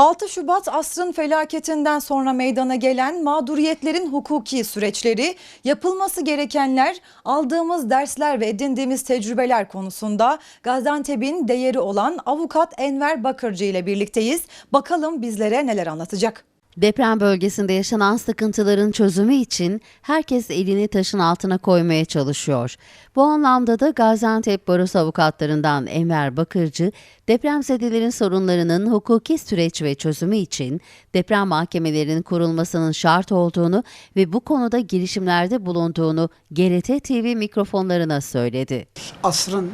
6 Şubat asrın felaketinden sonra meydana gelen mağduriyetlerin hukuki süreçleri, yapılması gerekenler, aldığımız dersler ve edindiğimiz tecrübeler konusunda Gaziantep'in değeri olan avukat Enver Bakırcı ile birlikteyiz. Bakalım bizlere neler anlatacak. Deprem bölgesinde yaşanan sıkıntıların çözümü için herkes elini taşın altına koymaya çalışıyor. Bu anlamda da Gaziantep Barosu avukatlarından Enver Bakırcı, depremzedelerin sorunlarının hukuki süreç ve çözümü için deprem mahkemelerinin kurulmasının şart olduğunu ve bu konuda girişimlerde bulunduğunu GRT TV mikrofonlarına söyledi. asrın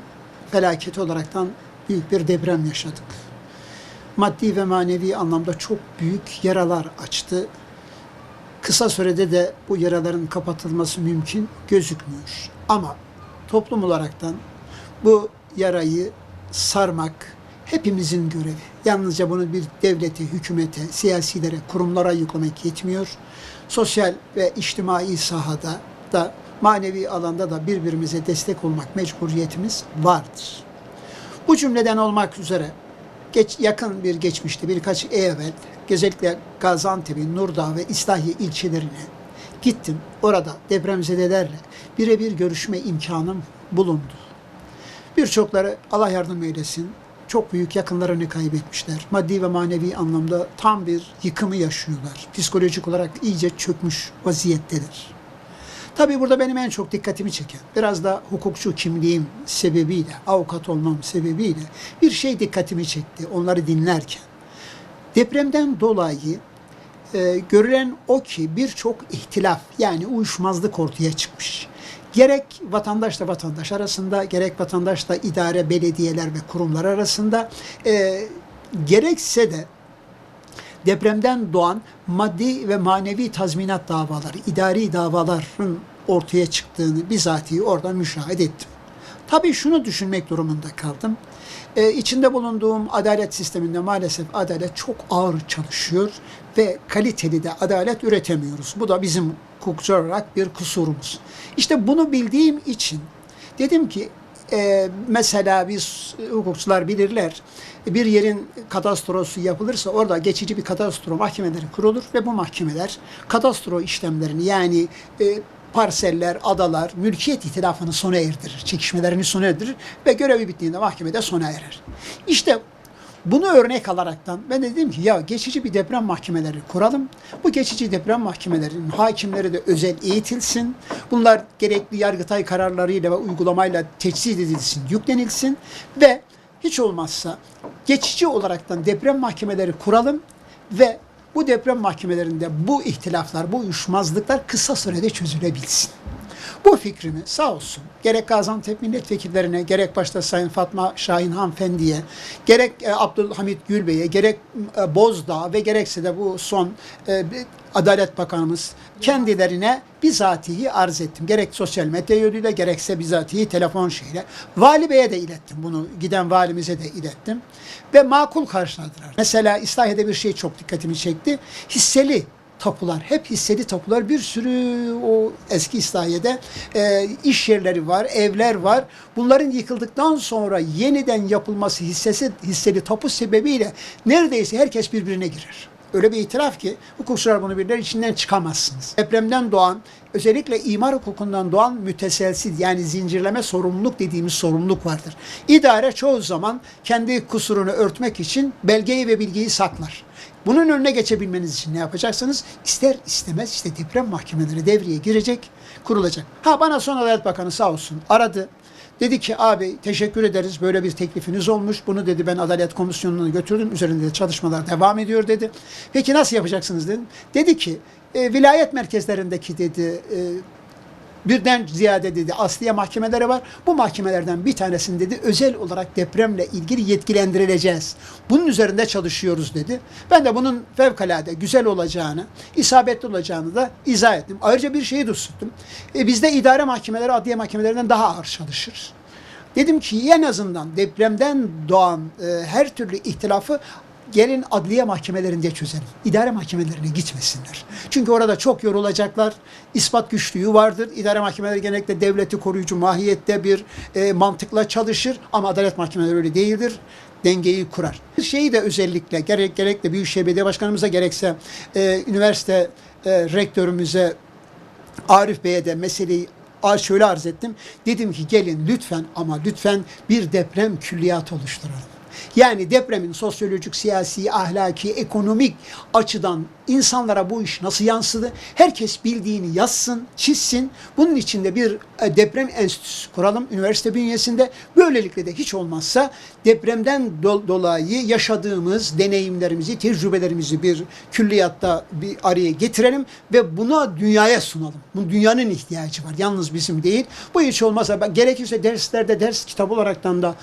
felaketi olaraktan büyük bir deprem yaşadık. Maddi ve manevi anlamda çok büyük yaralar açtı. Kısa sürede de bu yaraların kapatılması mümkün gözükmüyor. Ama toplum olaraktan bu yarayı sarmak hepimizin görevi. Yalnızca bunu bir devlete, hükümete, siyasilere, kurumlara yüklemek yetmiyor. Sosyal ve içtimai sahada da manevi alanda da birbirimize destek olmak mecburiyetimiz vardır. Bu cümleden olmak üzere geç, yakın bir geçmişte birkaç ay evvel özellikle Gaziantep'in Nurdağ ve İslahiye ilçelerine gittim. Orada depremzedelerle birebir görüşme imkanım bulundu. Birçokları Allah yardım eylesin çok büyük yakınlarını kaybetmişler. Maddi ve manevi anlamda tam bir yıkımı yaşıyorlar. Psikolojik olarak iyice çökmüş vaziyettedir. Tabii burada benim en çok dikkatimi çeken, biraz da hukukçu kimliğim sebebiyle, avukat olmam sebebiyle bir şey dikkatimi çekti onları dinlerken. Depremden dolayı e, görülen o ki birçok ihtilaf yani uyuşmazlık ortaya çıkmış. Gerek vatandaşla vatandaş arasında, gerek vatandaşla idare, belediyeler ve kurumlar arasında, e, gerekse de depremden doğan maddi ve manevi tazminat davaları, idari davaların ortaya çıktığını bizatihi orada müşahede ettim. Tabii şunu düşünmek durumunda kaldım. Ee, içinde bulunduğum adalet sisteminde maalesef adalet çok ağır çalışıyor ve kaliteli de adalet üretemiyoruz. Bu da bizim hukukçu olarak bir kusurumuz. İşte bunu bildiğim için dedim ki e, mesela biz hukukçular bilirler bir yerin kadastrosu yapılırsa orada geçici bir kadastro mahkemeleri kurulur ve bu mahkemeler kadastro işlemlerini yani e, parseller, adalar, mülkiyet itilafını sona erdirir, çekişmelerini sona erdirir ve görevi bittiğinde mahkemede sona erer. İşte bunu örnek alaraktan ben de dedim ki ya geçici bir deprem mahkemeleri kuralım. Bu geçici deprem mahkemelerinin hakimleri de özel eğitilsin. Bunlar gerekli yargıtay kararlarıyla ve uygulamayla teçhiz edilsin, yüklenilsin ve hiç olmazsa geçici olaraktan deprem mahkemeleri kuralım ve bu deprem mahkemelerinde bu ihtilaflar, bu uyuşmazlıklar kısa sürede çözülebilsin. Bu fikrimi sağ olsun gerek Gaziantep milletvekillerine, gerek başta Sayın Fatma Şahin hanımefendiye, gerek e, Abdülhamit Gülbey'e, gerek e, Bozdağ ve gerekse de bu son e, Adalet Bakanımız kendilerine bizatihi arz ettim. Gerek sosyal medya yoluyla gerekse bizatihi telefon şeyle. Vali Bey'e de ilettim bunu. Giden valimize de ilettim. Ve makul karşıladılar. Mesela İslahiye'de bir şey çok dikkatimi çekti. Hisseli tapular, hep hisseli tapular bir sürü o eski İslahiye'de e, iş yerleri var, evler var. Bunların yıkıldıktan sonra yeniden yapılması hissesi, hisseli tapu sebebiyle neredeyse herkes birbirine girer. Öyle bir itiraf ki hukukçular bunu bilirler içinden çıkamazsınız. Depremden doğan özellikle imar hukukundan doğan müteselsiz yani zincirleme sorumluluk dediğimiz sorumluluk vardır. İdare çoğu zaman kendi kusurunu örtmek için belgeyi ve bilgiyi saklar. Bunun önüne geçebilmeniz için ne yapacaksınız? İster istemez işte deprem mahkemeleri devreye girecek, kurulacak. Ha bana son Adalet Bakanı sağ olsun aradı. Dedi ki abi teşekkür ederiz böyle bir teklifiniz olmuş. Bunu dedi ben Adalet Komisyonu'na götürdüm. Üzerinde de çalışmalar devam ediyor dedi. Peki nasıl yapacaksınız dedim. Dedi ki e, vilayet merkezlerindeki dedi e, birden ziyade dedi asliye mahkemeleri var. Bu mahkemelerden bir tanesini dedi özel olarak depremle ilgili yetkilendirileceğiz. Bunun üzerinde çalışıyoruz dedi. Ben de bunun fevkalade güzel olacağını, isabetli olacağını da izah ettim. Ayrıca bir şeyi de tuttum. E, bizde idare mahkemeleri adliye mahkemelerinden daha ağır çalışır. Dedim ki en azından depremden doğan e, her türlü ihtilafı gelin adliye mahkemelerinde çözelim. İdare mahkemelerine gitmesinler. Çünkü orada çok yorulacaklar. İspat güçlüğü vardır. İdare mahkemeleri genellikle devleti koruyucu mahiyette bir e, mantıkla çalışır. Ama adalet mahkemeleri öyle değildir dengeyi kurar. Şeyi de özellikle gerek gerekle Büyükşehir Belediye Başkanımıza gerekse e, üniversite e, rektörümüze Arif Bey'e de meseleyi şöyle arz ettim. Dedim ki gelin lütfen ama lütfen bir deprem külliyatı oluşturalım. Yani depremin sosyolojik, siyasi, ahlaki, ekonomik açıdan insanlara bu iş nasıl yansıdı? Herkes bildiğini yazsın, çizsin. Bunun içinde bir e, deprem enstitüsü kuralım üniversite bünyesinde. Böylelikle de hiç olmazsa depremden do- dolayı yaşadığımız deneyimlerimizi, tecrübelerimizi bir külliyatta bir araya getirelim ve buna dünyaya sunalım. Bu dünyanın ihtiyacı var. Yalnız bizim değil. Bu hiç olmazsa gerekirse derslerde ders kitabı olaraktan da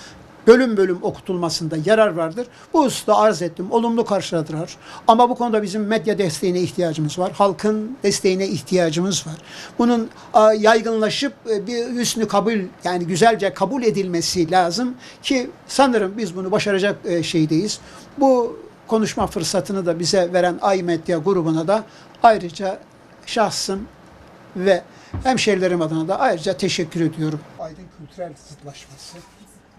bölüm bölüm okutulmasında yarar vardır. Bu hususta arz ettim. Olumlu karşıladılar. Ama bu konuda bizim medya desteğine ihtiyacımız var. Halkın desteğine ihtiyacımız var. Bunun yaygınlaşıp e, bir hüsnü kabul yani güzelce kabul edilmesi lazım ki sanırım biz bunu başaracak e, şeydeyiz. Bu konuşma fırsatını da bize veren Ay Medya grubuna da ayrıca şahsım ve hemşerilerim adına da ayrıca teşekkür ediyorum. Aydın kültürel zıtlaşması